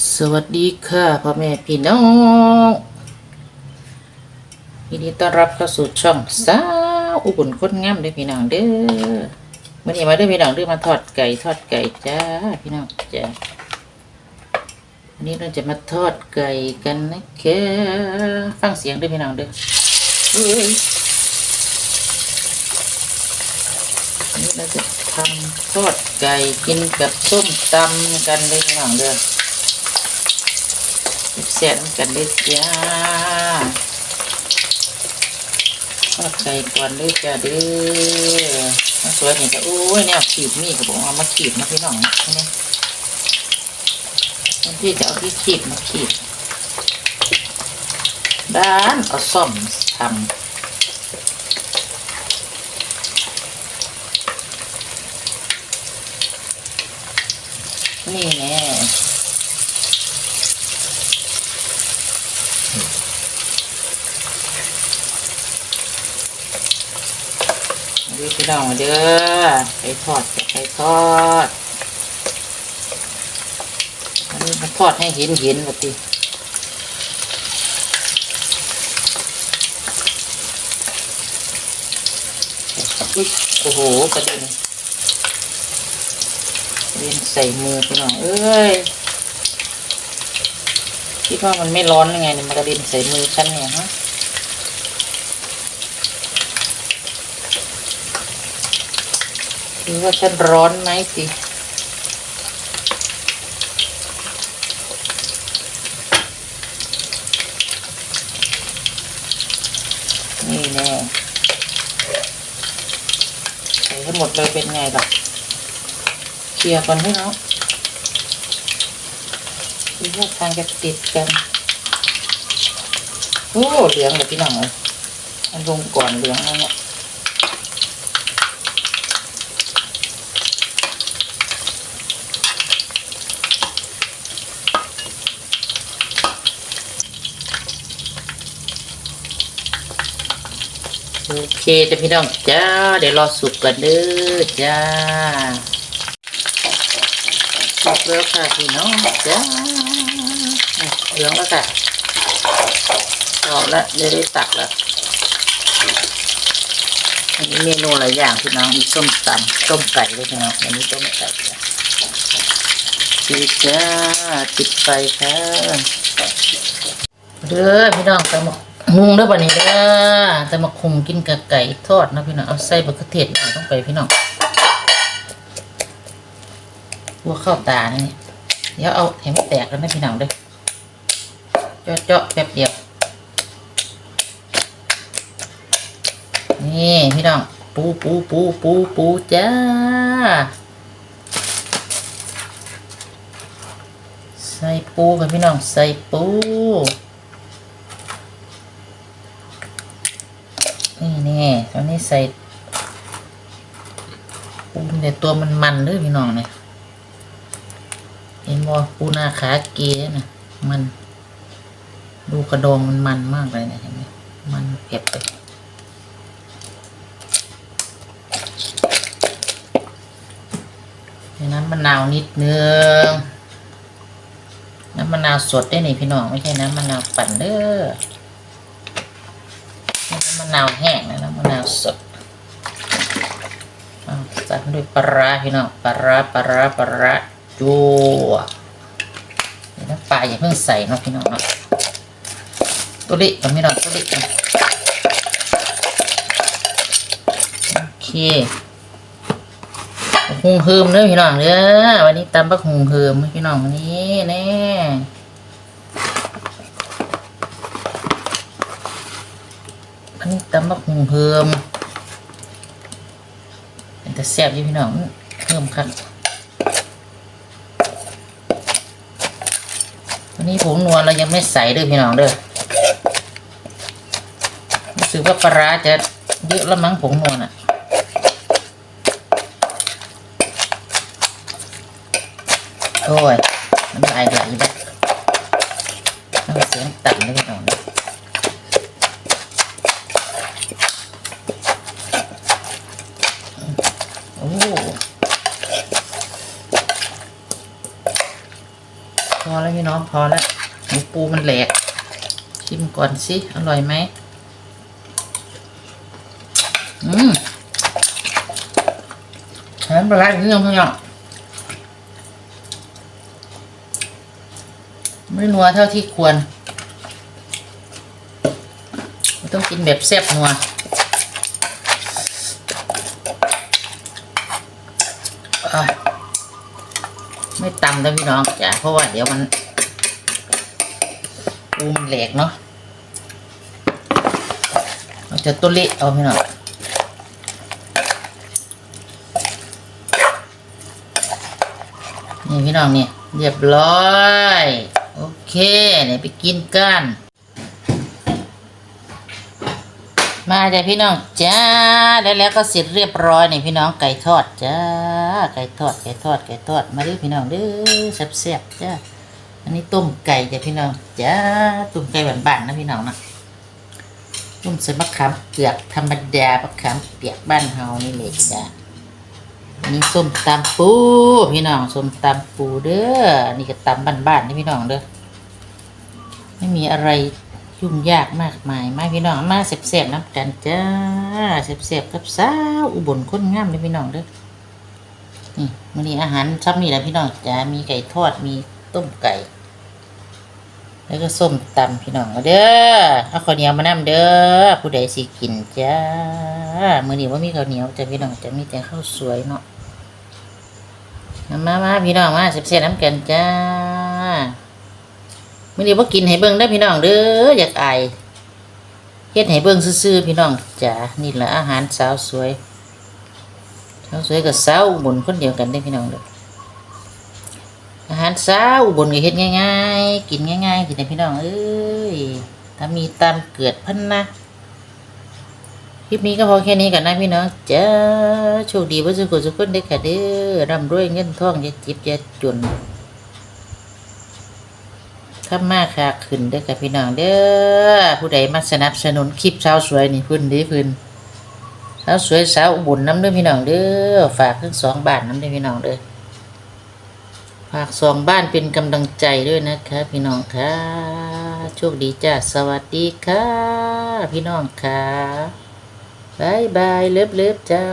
สวัสดีค่ะพ่อแม่พี่น้องยินดีต้อนรับเข้าสู่ช่องสาวอุบลคนงามเด้อพี่น้องเด้อวันนี้มาเด้อพี่น้องเด้อมาทอดไก่ทอดไก่จ้าพี่น้องจ้าวันนี้เราจะมาทอดไก่กันนะคะฟังเสียงเด้อพี่น้องเด้อเฮ้ยวันนี้เราจะทำทอดไก่กินกับส้มตำกันเลยพี่น้องเด้อ แซ่บๆกันเลยจ้าทอดไก่ก่อนเลยจ้าเด้อมาสวยนี่จ้ะโอ้ยแนวขีดมีก็บอกเอามาขีดนะพี่น้องใช่ไหมบางทีจะเอาที่ขีดมาขีดด้านเอาซ่อมทำนี่แน่ ดู พี่น้องเด้อไปทอดไปทอดอันทอดให้เห็นเห็นแบบนี้อุ๊ยโอ้โหกระเด็นกระเด็นใส่มือพี่น้องเอ้ยคิดว่ามันไม่ร้อนยังไงเนี่ยมันกระเด็นใส่มือฉันเนี่ยฮะ ดูว่าฉันร้อนไหมสินี่แน่ใส่ให้หมดเลยเป็นไงล่ะเคลียร์ก่อนพี่น้องดูว่าทางจะติดกันโอ้เหลืองเลยพี่น้องเลยมันลงก่อนเหลืองแล้วเนี่ย โอเคจ้ะพี่น้องจ้าเดี๋ยวรอสุกกันเด้อจ้าสุกแล้วค่ะพี่น้องจ้าเหลืองแล้วค่ะเอาละเดี๋ยวได้ตักแล้วอันนี้เมนูหลายอย่างพี่น้องมีส้มตำต้มไก่ด้วยพี่น้องอันนี้ต้มไก่จ้ะดีจ้าติดไฟค่ะเด้อพี่น้องตำหมก หุงเด้อบัดนี้เด้อตำหมกหุงกินกับไก่ทอดนะพี่น้องเอาใส่บะเขือเทศหน่อยต้องไปพี่น้องหัวข้าวตานี่เดี๋ยวเอาให้มันแตกแล้วนะพี่น้องเด้อเจาะๆแป๊บเดียวนี่พี่น้องปูปูปูปูปูจ้าใส่ปูค่ะพี่น้องใส่ปู นี่แน่ตอนนี้ใส่ปูเนี่ยตัวมันมันๆเลยพี่น้องเนี่ยเห็นบ่ปูนาขาเกียนะมัน ดูกระดองมันมันมากเลยเนี่ยเห็นไหมมันเผ็ดเลยใส่น้ำมะนาวนิดนึงน้ำมะนาวสดได้นี่พี่น้องไม่ใช่น้ำมะนาวปั่นเด้อ มะนาวแห้งนะน้ำมะนาวสดเอาใส่ด้วยปลาพี่น้องปลาปลาปลาจั่วน้ำปลาอย่าเพิ่งใส่นะพี่น้องนะตัวเล็กกับพี่น้องตัวเล็กโอเคหุงเฮิมเด้อพี่น้องเด้อวันนี้ตำบักหุงเฮิมพี่น้องวันนี้แน่ วันนี้ตำบักหุงเฮิมเป็นแต่แซ่บอยู่พี่น้องเฮิมครับวันนี้ผงนัวเรายังไม่ใส่เด้อพี่น้องเด้อรู้สึกว่าปลาจะเยอะละมั้งผงนัวน่ะโอ้ยน้ำลไหลแล้วต้องเสียงต่ำเลยพี่น้องนะ โอ้พอแล้วพี่น้องพอแล้วหมูปูมันแหลก ชิมก่อนสิ อร่อยไหมอืมแถมปลาร้าอีกนิดนึงพี่น้องไม่นัวเท่าที่ควร ต้องกินแบบแซ่บนัว อะไม่ตำนะพี่น้องจ้ะเพราะว่าเดี๋ยวมันปูมันแหลกเนาะเราจะตัวเละเอาพี่น้องนี่พี่น้องนี่เรียบร้อย โอเคเนี่ยไปกินกัน มาจ้ะพี่น้องจ้าแล้วแล้วก็เสร็จเรียบร้อยนี่พี่น้องไก่ทอดจ้าไก่ทอดไก่ทอดไก่ทอดมาดิพี่น้องเด้อแซ่บๆจ้าอันนี้ต้มไก่จ้ะพี่น้องจ้าต้มไก่บ้านๆนะพี่น้องนะต้มใส่มะขามเปียกธรรมดามะขามเปียกบ้านเฮานี่เลยจ้าอันนี้ส้มตำปูพี่น้องส้มตำปูเด้อนนี่ก็ตำบ้านๆนี่พี่น้องเด้อไม่มีอะไร ยุ่งยากมากมายมาพี่น้องมาเสียบๆน้ำกันจ้าเสียบๆกับสาวอุบลคนงามเลยพี่น้องเด้อนี่มันนี้อาหารชอบนี่แหละพี่น้องจ้ามีไก่ทอดมีต้มไก่ แล้วก็ส้มตำพี่น้องเด้อเอาข้าวเหนียวมานํเด้อผู้ใดสิกินจ้ามื้อนี้ว่ามีข้าวเหนียวจ้าพี่น้องจะมีแต่ข้าวสวยเนาะมามามาพี่น้องมาเสียบๆน้ำกันจ้า มื่อนี้ว่ากินให้เบิ่งได้พี่น้องเด้ออยากอายเฮ็ดให้เบิ่งซื่อๆพี่น้องจ๋านี่แหละอาหารสาวสวยสาวสวยกับสาวบลคนเดียวกันได้พี่น้องเด้ออาหารสาวบลก็เฮ็ดง่ายๆ กินง่ายๆกินได้พี่น้องเอ้ยถ้ามีตามเกิดพันนะคลิปนี้ก็พอแค่นี้กันนะพี่น้องจ้าโชคดีว่าสุขสุขคนได้อค่ะเด้อร่ำรวยเงินทองอย่าจิบอย่าจน ข้ามาค่ะขึ้นเด้อค่ะพี่น้องเด้อผู้ใดมาสนับสนุนคลิปสาวสวยนี่พื้นด้อพื้นสาวสวยสาวอุบุญน้ำเด้อพี่น้องเด้อฝากทั้งสองบานน้ำเด้อพี่น้องเด้อฝากสองบ้านเป็นกำลังใจด้วยนะคะพี่น้องค่ะโชคดีจ้าสวัสดีค่ะ พี่น้องค่ะบายบายเลิฟเลิฟจ้า